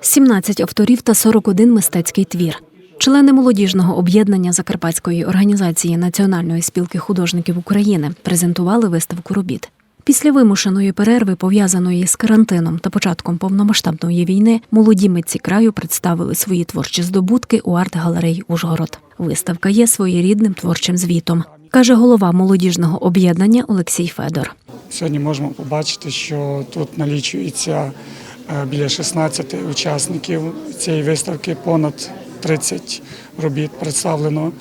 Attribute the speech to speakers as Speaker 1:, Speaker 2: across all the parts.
Speaker 1: 17 авторів та 41 мистецький твір. Члени молодіжного об'єднання Закарпатської організації Національної спілки художників України презентували виставку робіт. Після вимушеної перерви, пов'язаної з карантином та початком повномасштабної війни, молоді митці краю представили свої творчі здобутки у арт-галереї Ужгород. Виставка є своєрідним творчим звітом, каже голова молодіжного об'єднання Олексій Федор.
Speaker 2: Сьогодні можемо побачити, що тут налічується біля 16 учасників цієї виставки, понад 30 робіт представлено.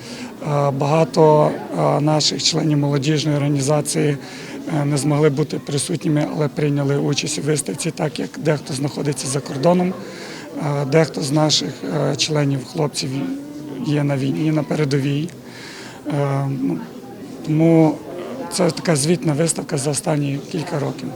Speaker 2: Е, Багато е, наших членів молодіжної організації е, не змогли бути присутніми, але прийняли участь у виставці, так як дехто знаходиться за кордоном, е, дехто з наших е, членів хлопців є на війні, на передовій. Е, ну, Тому це така звітна виставка за останні кілька років.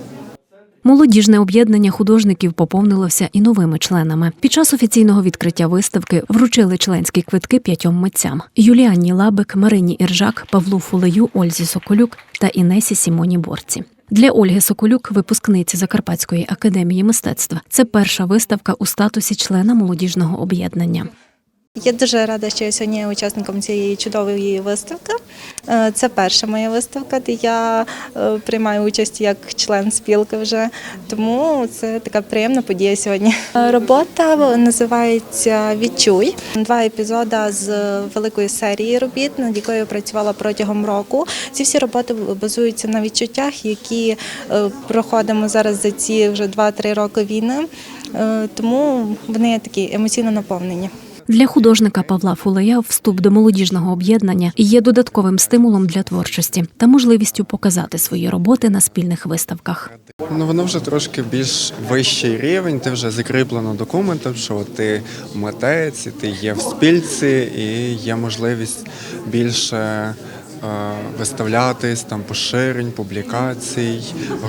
Speaker 1: Молодіжне об'єднання художників поповнилося і новими членами. Під час офіційного відкриття виставки вручили членські квитки п'ятьом митцям: Юліані Лабик, Марині Іржак, Павлу Фулею, Ользі Соколюк та Інесі Сімоні Борці. Для Ольги Соколюк, випускниці Закарпатської академії мистецтва, це перша виставка у статусі члена молодіжного об'єднання.
Speaker 3: Я дуже рада, що я сьогодні є учасником цієї чудової виставки. Е, Це перша моя виставка, де я е, приймаю участь як член спілки вже. Тому це така приємна подія сьогодні. Е, Робота називається Відчуй. Два епізоди з великої серії робіт, над якою я працювала протягом року. Ці всі роботи базуються на відчуттях, які проходимо зараз за ці вже 2-3 роки війни. Тому вони такі емоційно наповнені.
Speaker 1: Для художника Павла Фулея вступ до молодіжного об'єднання є додатковим стимулом для творчості та можливістю показати свої роботи на спільних виставках.
Speaker 4: Ну воно вже трошки більш вищий рівень. Ти вже закріплено документом, що ти митець, ти є в спільці, і є можливість більше е, виставлятись там поширень, публікацій,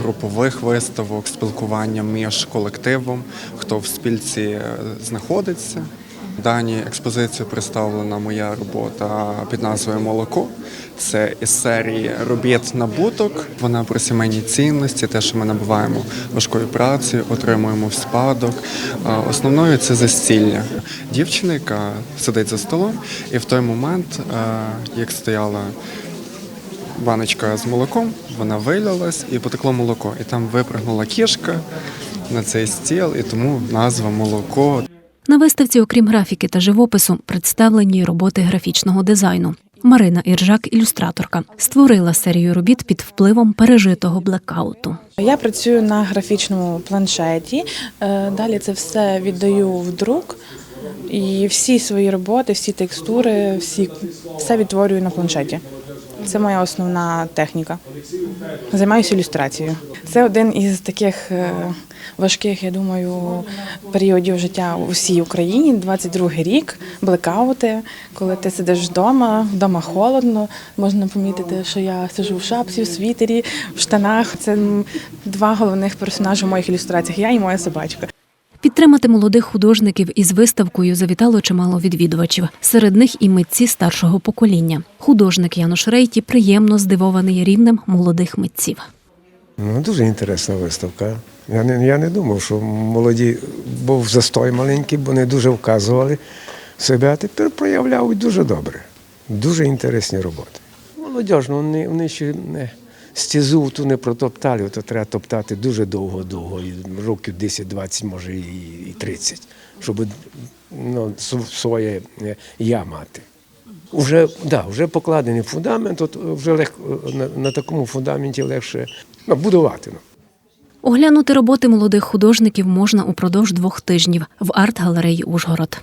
Speaker 4: групових виставок, спілкування між колективом, хто в спільці е, знаходиться. В даній експозиції представлена моя робота під назвою Молоко. Це із серії робіт набуток. Вона про сімейні цінності, те, що ми набуваємо важкою працею, отримуємо в спадок. Основною це застілля. Дівчина, яка сидить за столом, і в той момент, е, як стояла баночка з молоком, вона вилялась і потекло молоко. І там випрыгнула кішка на цей стіл, і тому назва молоко.
Speaker 1: На виставці, окрім графіки та живопису, представлені роботи графічного дизайну. Марина Іржак, ілюстраторка, створила серію робіт під впливом пережитого блекауту.
Speaker 5: Я працюю на графічному планшеті. Е, Далі це все віддаю в друк. І всі свої роботи, всі текстури, всі, все відтворюю на планшеті. Це моя основна техніка. Займаюся ілюстрацією. Це один із таких е, важких, я думаю, періодів життя у всій Україні. 22-й рік, блекаути, коли ти сидиш вдома, вдома холодно. Можна помітити, що я сижу в шапці, в світері, в штанах. Це два головних персонажі в моїх ілюстраціях. Я і моя собачка.
Speaker 1: Підтримати молодих художників із виставкою завітало чимало відвідувачів. Серед них і митці старшого покоління. Художник Януш Рейті приємно здивований рівнем молодих митців.
Speaker 6: Ну, дуже інтересна виставка. Я не, я не думав, що молоді був застой маленький, бо не дуже вказували себе, а тепер проявляють дуже добре. Дуже інтересні роботи. Молодіжно, вони, вони ще не стізу ту не протоптали, то треба топтати дуже довго-довго, років 10-20, може і, і 30, щоб ну, своє е, я мати. Уже, да, вже покладений фундамент, от вже легко, на, на такому фундаменті легше ну, будувати. Ну.
Speaker 1: Оглянути роботи молодих художників можна упродовж двох тижнів в арт-галереї Ужгород.